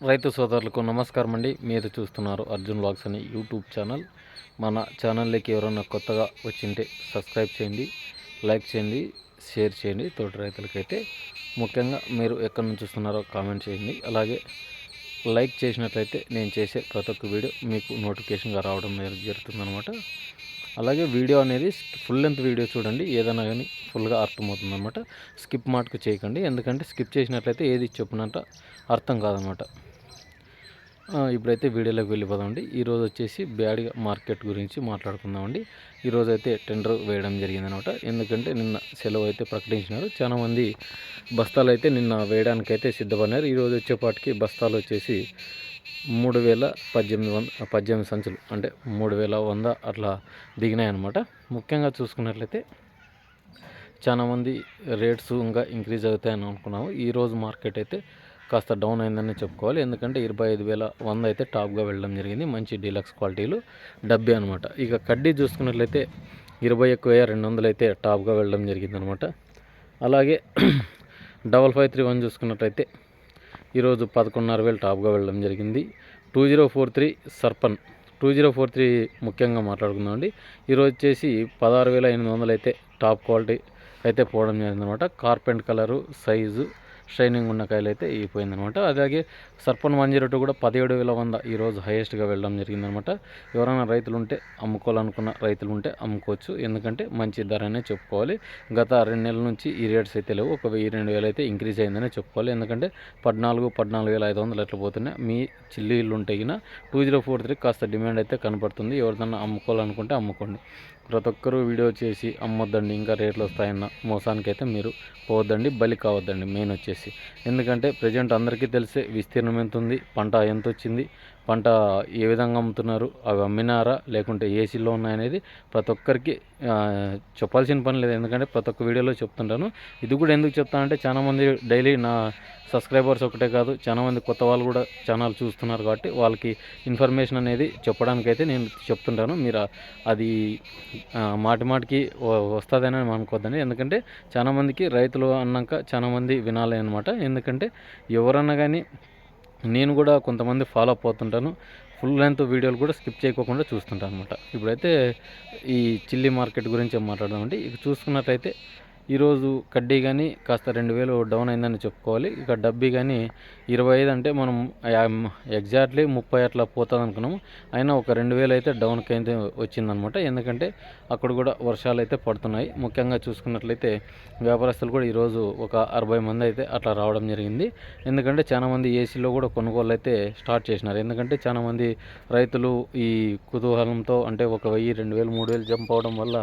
రైతు సోదరులకు నమస్కారం అండి. మీరు చూస్తున్నారు అర్జున్ బ్లాగ్స్ అనే యూట్యూబ్ ఛానల్. మన ఛానల్లోకి ఎవరైనా కొత్తగా వచ్చింటే సబ్స్క్రైబ్ చేయండి లైక్ చేయండి షేర్ చేయండి. తోటి రైతులకైతే ముఖ్యంగా మీరు ఎక్కడి నుంచి చూస్తున్నారో కామెంట్ చేయండి. అలాగే లైక్ చేసినట్లయితే నేను చేసే ప్రతి ఒక్క వీడియో మీకు నోటిఫికేషన్గా రావడం జరుగుతుందనమాట అలాగే వీడియో అనేది ఫుల్ లెంత్ వీడియో చూడండి. ఏదైనా కానీ ఫుల్గా అర్థమవుతుందన్నమాట. స్కిప్ మాటకు చేయకండి. ఎందుకంటే స్కిప్ చేసినట్లయితే ఏది చెప్పినట్ట అర్థం కాదనమాట ఇప్పుడైతే వీడియోలోకి వెళ్ళిపోదామండి. ఈరోజు వచ్చేసి బ్యాడ్గా మార్కెట్ గురించి మాట్లాడుకుందామండి. ఈరోజు అయితే టెండర్ వేయడం జరిగిందనమాట. ఎందుకంటే నిన్న సెలవు అయితే ప్రకటించినారు. చాలామంది బస్తాలు అయితే నిన్న వేయడానికైతే సిద్ధపడినారు. ఈరోజు వచ్చేపాటికి బస్తాలు వచ్చేసి మూడు వేల పద్దెనిమిది వంద పద్దెనిమిది సంచులు అంటే మూడు వేల వంద అట్లా దిగినాయి అనమాట ముఖ్యంగా చూసుకున్నట్లయితే చాలామంది రేట్స్ ఇంకా ఇంక్రీజ్ అవుతాయని అనుకున్నాము. ఈరోజు మార్కెట్ అయితే కాస్త డౌన్ అయిందని చెప్పుకోవాలి. ఎందుకంటే ఇరవై ఐదు వేల వంద అయితే టాప్గా వెళ్ళడం జరిగింది. మంచి డీలక్స్ క్వాలిటీలు. డబ్బే అనమాట ఇక కడ్డీ చూసుకున్నట్లయితే ఇరవై ఒక్క రెండు వందలు అయితే టాప్గా వెళ్ళడం జరిగింది అనమాట అలాగే డబల్ ఫైవ్ త్రీ వన్ చూసుకున్నట్లయితే ఈరోజు పదకొండున్నర వేలు టాప్గా వెళ్ళడం జరిగింది. Two zero four three సర్పన్. Two zero four three ముఖ్యంగా మాట్లాడుకుందామండి ఈరోజు వచ్చేసి పదహారు వేల ఎనిమిది వందలు అయితే టాప్ క్వాలిటీ అయితే పోవడం జరిగిందనమాట కార్పెంట్ కలరు సైజు షైనింగ్ ఉన్న కాయలు అయితే అయిపోయిందనమాట అలాగే సర్పన్ వన్ జీరో టూ కూడా పదిహేడు వేల వంద ఈరోజు హైయెస్ట్గా వెళ్ళడం జరిగిందనమాట. ఎవరైనా రైతులు ఉంటే అమ్ముకోవాలనుకున్న రైతులు ఉంటే అమ్ముకోవచ్చు. ఎందుకంటే మంచి ధరనే చెప్పుకోవాలి. గత రెండు నెలల నుంచి ఈ రేట్స్ అయితే లేవు. ఒక వెయ్యి రెండు వేలు అయితే ఇంక్రీజ్ అయిందనే చెప్పుకోవాలి. ఎందుకంటే పద్నాలుగు పద్నాలుగు వేల ఐదు వందలు ఎట్లా పోతున్నాయి. మీ చిల్లీలు ఉంటే టూ జీరో ఫోర్ త్రీ కాస్త డిమాండ్ అయితే కనపడుతుంది. ఎవరిదన్నా అమ్ముకోవాలనుకుంటే అమ్ముకోండి. ప్రతి ఒక్కరూ వీడియో చేసి అమ్మొద్దండి ఇంకా రేట్లు వస్తాయన్న మోసానికి అయితే మీరు పోవద్దండి బలి కావద్దండి మెయిన్ వచ్చేసి. ఎందుకంటే ప్రజెంట్ అందరికీ తెలిసే విస్తీర్ణం ఎంత ఉంది పంట ఎంత వచ్చింది పంట ఏ విధంగా అమ్ముతున్నారు అవి అమ్మినారా లేకుంటే ఏసీలో ఉన్నాయనేది ప్రతి ఒక్కరికి చెప్పాల్సిన పని లేదు. ఎందుకంటే ప్రతి ఒక్క వీడియోలో చెప్తుంటాను. ఇది కూడా ఎందుకు చెప్తానంటే చాలామంది డైలీ నా సబ్స్క్రైబర్స్ ఒకటే కాదు చాలామంది కొత్త వాళ్ళు కూడా ఛానల్ చూస్తున్నారు కాబట్టి వాళ్ళకి ఇన్ఫర్మేషన్ అనేది చెప్పడానికైతే నేను చెప్తుంటాను. మీరు అది మాటి మాటికి వస్తుందని అనుకోద్దని ఎందుకంటే చాలామందికి రైతులు అన్నాక చాలామంది వినాలి అనమాట ఎందుకంటే ఎవరన్నా కానీ నేను కూడా కొంతమంది ఫాలో అప్ అవుతుంటాను. ఫుల్ లెంత్ వీడియోలు కూడా స్కిప్ చేయకోకుండా చూస్తుంటాను అనమాట ఇప్పుడైతే ఈ చిల్లీ మార్కెట్ గురించి మాట్లాడదామండి. ఇక చూసుకున్నట్లయితే ఈరోజు కడ్డీ కానీ కాస్త రెండు వేలు డౌన్ అయిందని చెప్పుకోవాలి. ఇక డబ్బీ కానీ ఇరవై ఐదు అంటే మనం ఎగ్జాక్ట్లీ ముప్పై అట్లా పోతుంది అనుకున్నాము. అయినా ఒక రెండు వేలు అయితే డౌన్కి అయితే వచ్చిందనమాట. ఎందుకంటే అక్కడ కూడా వర్షాలు అయితే పడుతున్నాయి. ముఖ్యంగా చూసుకున్నట్లయితే వ్యాపారస్తులు కూడా ఈరోజు ఒక అరవై మంది అయితే అట్లా రావడం జరిగింది. ఎందుకంటే చాలామంది ఏసీలో కూడా కొనుగోలు అయితే స్టార్ట్ చేసినారు. ఎందుకంటే చాలామంది రైతులు ఈ కుతూహలంతో అంటే ఒక వెయ్యి రెండు వేలు మూడు వేలు జంప్ అవడం వల్ల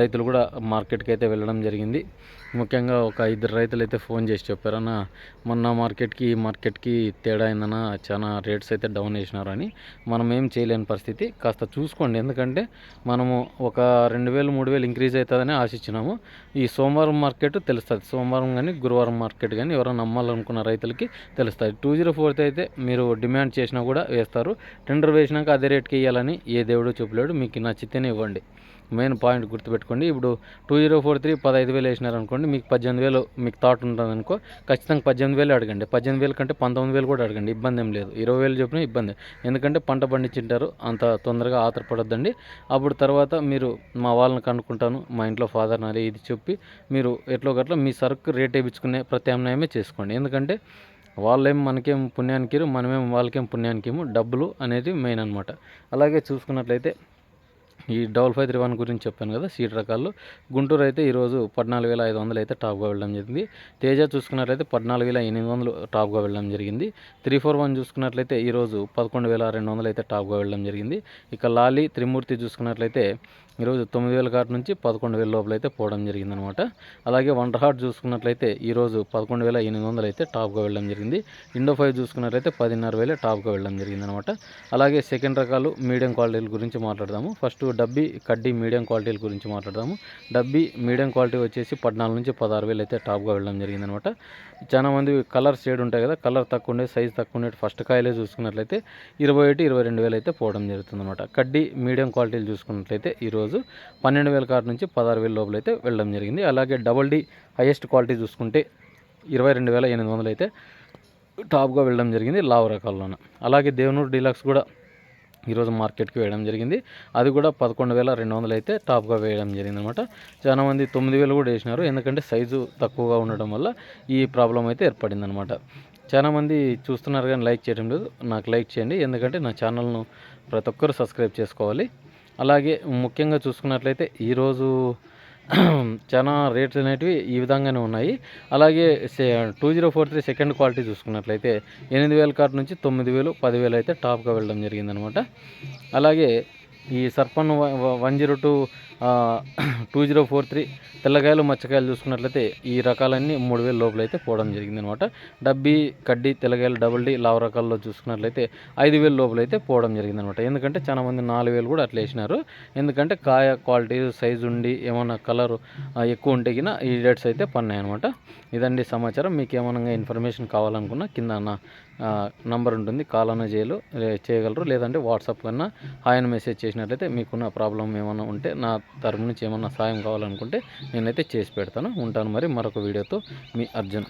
రైతులు కూడా మార్కెట్కి అయితే వెళ్ళడం జరిగింది. ముఖ్యంగా ఒక ఇద్దరు రైతులు అయితే ఫోన్ చేసి చెప్పారన్న మొన్న మార్కెట్కి మార్కెట్కి తేడా అయిందన్న చాలా రేట్స్ అయితే డౌన్ వేసినారు మనం ఏం చేయలేని పరిస్థితి. కాస్త చూసుకోండి. ఎందుకంటే మనము ఒక రెండు వేలు మూడు వేలు ఇంక్రీజ్ అవుతుందని ఆశించినాము. ఈ సోమవారం మార్కెట్ తెలుస్తుంది. సోమవారం కానీ గురువారం మార్కెట్ కానీ ఎవరైనా నమ్మాలనుకున్న రైతులకి తెలుస్తుంది. టూ జీరో ఫోర్త్ అయితే మీరు డిమాండ్ చేసినా కూడా వేస్తారు. టెండర్ వేసినాక అదే రేట్కి ఇవ్వాలని ఏ దేవుడు చెప్పలేడు. మీకు నచ్చితేనే ఇవ్వండి. మెయిన్ పాయింట్ గుర్తుపెట్టుకోండి. ఇప్పుడు టూ జీరో ఫోర్ త్రీ పదహైదు వేలు వేసినారనుకోండి మీకు పద్దెనిమిది వేలు మీకు థాట్ ఉంటుంది అనుకో ఖచ్చితంగా పద్దెనిమిది వేలు అడగండి. పద్దెనిమిది వేలు కంటే పంతొమ్మిది వేలు కూడా అడగండి. ఇబ్బంది ఏం లేదు. ఇరవై వేలు చెప్పిన ఇబ్బంది. ఎందుకంటే పంట పండించింటారు అంత తొందరగా ఆధారపడద్దండి అప్పుడు తర్వాత మీరు మా వాళ్ళని కనుక్కుంటాను మా ఇంట్లో ఫాదర్ నాది ఇది చెప్పి మీరు ఎట్లో గట్ల మీ సరుకు రేట్ వేయించుకునే ప్రత్యామ్నాయమే చేసుకోండి. ఎందుకంటే వాళ్ళేం మనకేం పుణ్యానికి మనమేం వాళ్ళకేం పుణ్యానికి డబ్బులు అనేది మెయిన్ అనమాట అలాగే చూసుకున్నట్లయితే ఈ డబల్ ఫైవ్ త్రీ వన్ గురించి చెప్పాను కదా సీట్ రకాల్లో. గుంటూరు అయితే ఈరోజు పద్నాలుగు వేల ఐదు వందలు అయితే టాప్గా వెళ్ళడం జరిగింది. తేజ చూసుకున్నట్లయితే పద్నాలుగు వేల ఎనిమిది వందలు టాప్గా వెళ్ళడం జరిగింది. త్రీ ఫోర్ వన్ చూసుకున్నట్లయితే ఈరోజు పదకొండు వేల రెండు వందలు అయితే టాప్గా వెళ్ళడం జరిగింది. ఇక లాలి త్రిమూర్తి చూసుకున్నట్లయితే ఈరోజు తొమ్మిది వేల కాటు నుంచి పదకొండు వేల లోపల అయితే పోవడం జరిగిందనమాట. అలాగే వండర్ హార్ట్ చూసుకున్నట్లయితే ఈరోజు పదకొండు వేల ఎనిమిది వందలు అయితే టాప్గా వెళ్ళడం జరిగింది. ఇండో ఫైవ్ చూసుకున్నట్లయితే పదిన్నర వేలే టాప్గా వెళ్ళడం జరిగిందనమాట. అలాగే సెకండ్ రకాలు మీడియం క్వాలిటీల గురించి మాట్లాడదాము. ఫస్ట్ డబ్బీ కడ్డీ మీడియం క్వాలిటీల గురించి మాట్లాడదాము. డబ్బీ మీడియం క్వాలిటీ వచ్చేసి పద్నాలుగు నుంచి పదహారు వేలు అయితే టాప్గా వెళ్ళడం జరిగిందనమాట. చాలా మంది కలర్ షేడ్ ఉంటాయి కదా కలర్ తక్కువ ఉండే సైజ్ తక్కువ ఉండే ఫస్ట్ కాయలే చూసుకున్నట్లయితే ఇరవై ఒకటి ఇరవై రెండు వేలు అయితే పోవడం జరుగుతుంది అనమాట కడ్డీ మీడియం క్వాలిటీలు చూసుకున్నట్లయితే ఈరోజు పన్నెండు వేల కార్ నుంచి పదహారు వేల లోపల అయితే వెళ్ళడం జరిగింది. అలాగే డబల్ డి హైయెస్ట్ క్వాలిటీ చూసుకుంటే ఇరవై రెండు వేల ఎనిమిది వందలు అయితే టాప్గా వెళ్ళడం జరిగింది లావు రకాల్లోన. అలాగే దేవనూరు డీలక్స్ కూడా ఈరోజు మార్కెట్కి వేయడం జరిగింది. అది కూడా పదకొండు వేల రెండు వందలు అయితే టాప్గా వేయడం జరిగింది అనమాట చాలా మంది తొమ్మిది వేలు కూడా వేసినారు. ఎందుకంటే సైజు తక్కువగా ఉండడం వల్ల ఈ ప్రాబ్లం అయితే ఏర్పడింది అనమాట చాలా మంది చూస్తున్నారు కానీ లైక్ చేయడం లేదు. నాకు లైక్ చేయండి. ఎందుకంటే నా ఛానల్ను ప్రతి ఒక్కరు సబ్స్క్రైబ్ చేసుకోవాలి. అలాగే ముఖ్యంగా చూసుకున్నట్లయితే ఈరోజు చాలా రేట్స్ అనేటివి ఈ విధంగానే ఉన్నాయి. అలాగే two zero four three second quality చూసుకున్నట్లయితే ఎనిమిది వేల కార్డు నుంచి తొమ్మిది వేలు పదివేలు అయితే టాప్గా వెళ్ళడం జరిగిందనమాట. అలాగే ఈ సర్పన్ one zero two two zero four three తెల్లకాయలు మచ్చకాయలు చూసుకున్నట్లయితే ఈ రకాలన్నీ మూడు వేల లోపల అయితే పోవడం జరిగింది అనమాట డబ్బీ కడ్డీ తెల్లకాయలు డబుల్ డీ లావు రకాల్లో చూసుకున్నట్లయితే ఐదు వేల లోపల అయితే పోవడం జరిగింది అనమాట ఎందుకంటే చాలా మంది నాలుగు వేలు కూడా అట్లా వేసినారు. ఎందుకంటే కాయ క్వాలిటీ సైజు ఉండి ఏమైనా కలర్ ఎక్కువ ఉంటే కింద ఈ రేట్స్ అయితే పన్నాయి అనమాట ఇదండి సమాచారం. మీకు ఏమైనా ఇన్ఫర్మేషన్ కావాలనుకున్నా కింద నా నంబర్ ఉంటుంది. కాల్ అన్న చేయలు చేయగలరు. లేదంటే వాట్సాప్ కన్నా ఆయన మెసేజ్ చేసినట్లయితే మీకున్న ప్రాబ్లం ఏమైనా ఉంటే నా తరపు నుంచి ఏమన్నా సాయం కావాలనుకుంటే నేనైతే చేసి పెడతాను. ఉంటాను మరి మరొక వీడియోతో. మీ అర్జున్.